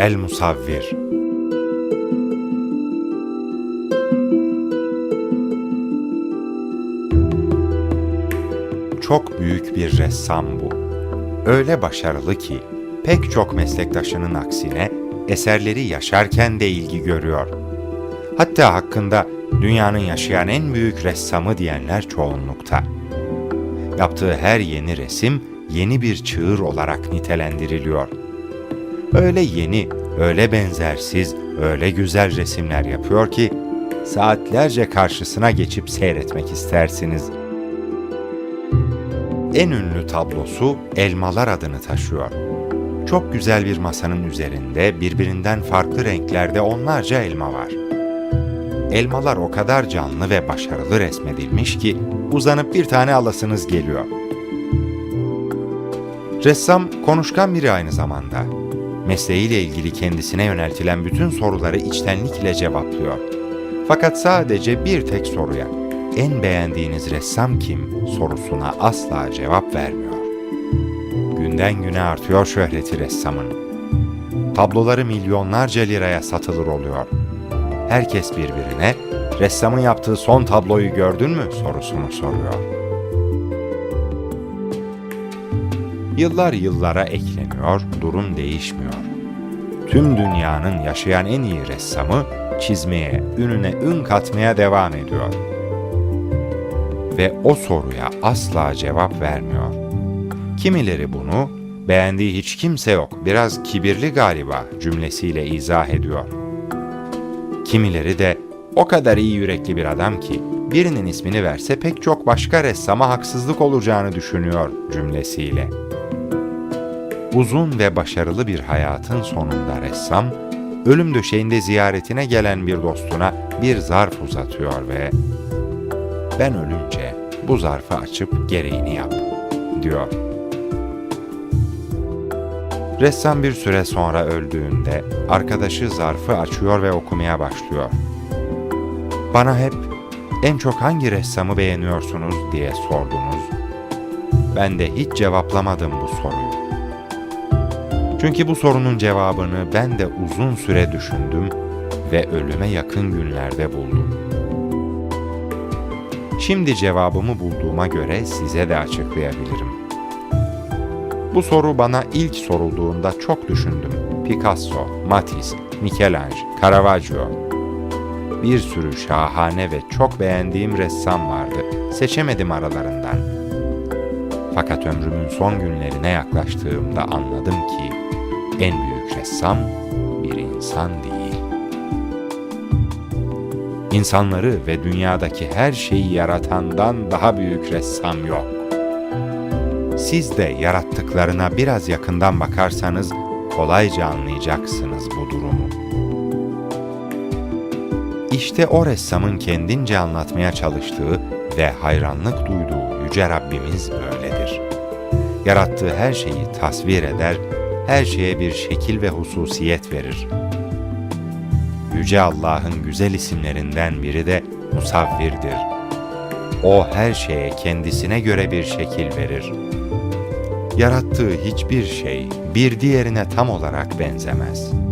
El Musavvir Çok büyük bir ressam bu. Öyle başarılı ki pek çok meslektaşının aksine eserleri yaşarken de ilgi görüyor. Hatta hakkında dünyanın yaşayan en büyük ressamı diyenler çoğunlukta. Yaptığı her yeni resim yeni bir çığır olarak nitelendiriliyor. Öyle yeni, öyle benzersiz, öyle güzel resimler yapıyor ki saatlerce karşısına geçip seyretmek istersiniz. En ünlü tablosu Elmalar adını taşıyor. Çok güzel bir masanın üzerinde birbirinden farklı renklerde onlarca elma var. Elmalar o kadar canlı ve başarılı resmedilmiş ki uzanıp bir tane alasınız geliyor. Ressam konuşkan biri aynı zamanda. Mesleğiyle ilgili kendisine yöneltilen bütün soruları içtenlikle cevaplıyor. Fakat sadece bir tek soruya, en beğendiğiniz ressam kim sorusuna asla cevap vermiyor. Günden güne artıyor şöhreti ressamın. Tabloları milyonlarca liraya satılır oluyor. Herkes birbirine ressamın yaptığı son tabloyu gördün mü sorusunu soruyor. Yıllar yıllara ekleniyor, durum değişmiyor. Tüm dünyanın yaşayan en iyi ressamı çizmeye, ününe ün katmaya devam ediyor. Ve o soruya asla cevap vermiyor. Kimileri bunu beğendiği hiç kimse yok, biraz kibirli galiba cümlesiyle izah ediyor. Kimileri de o kadar iyi yürekli bir adam ki birinin ismini verse pek çok başka ressama haksızlık olacağını düşünüyor cümlesiyle. Uzun ve başarılı bir hayatın sonunda ressam, ölüm döşeğinde ziyaretine gelen bir dostuna bir zarf uzatıyor ve ben ölünce bu zarfı açıp gereğini yap diyor. Ressam bir süre sonra öldüğünde arkadaşı zarfı açıyor ve okumaya başlıyor. Bana hep en çok hangi ressamı beğeniyorsunuz diye sordunuz. Ben de hiç cevaplamadım bu soruyu. Çünkü bu sorunun cevabını ben de uzun süre düşündüm ve ölüme yakın günlerde buldum. Şimdi cevabımı bulduğuma göre size de açıklayabilirim. Bu soru bana ilk sorulduğunda çok düşündüm. Picasso, Matisse, Michelangelo, Caravaggio. Bir sürü şahane ve çok beğendiğim ressam vardı. Seçemedim aralarından. Fakat ömrümün son günlerine yaklaştığımda anladım ki en büyük ressam bir insan değil. İnsanları ve dünyadaki her şeyi yaratandan daha büyük ressam yok. Siz de yarattıklarına biraz yakından bakarsanız kolayca anlayacaksınız bu durumu. İşte o ressamın kendince anlatmaya çalıştığı ve hayranlık duyduğu yüce Rabbimiz böyledir. Yarattığı her şeyi tasvir eder, her şeye bir şekil ve hususiyet verir. Yüce Allah'ın güzel isimlerinden biri de Musavvir'dir. O her şeye kendisine göre bir şekil verir. Yarattığı hiçbir şey bir diğerine tam olarak benzemez.''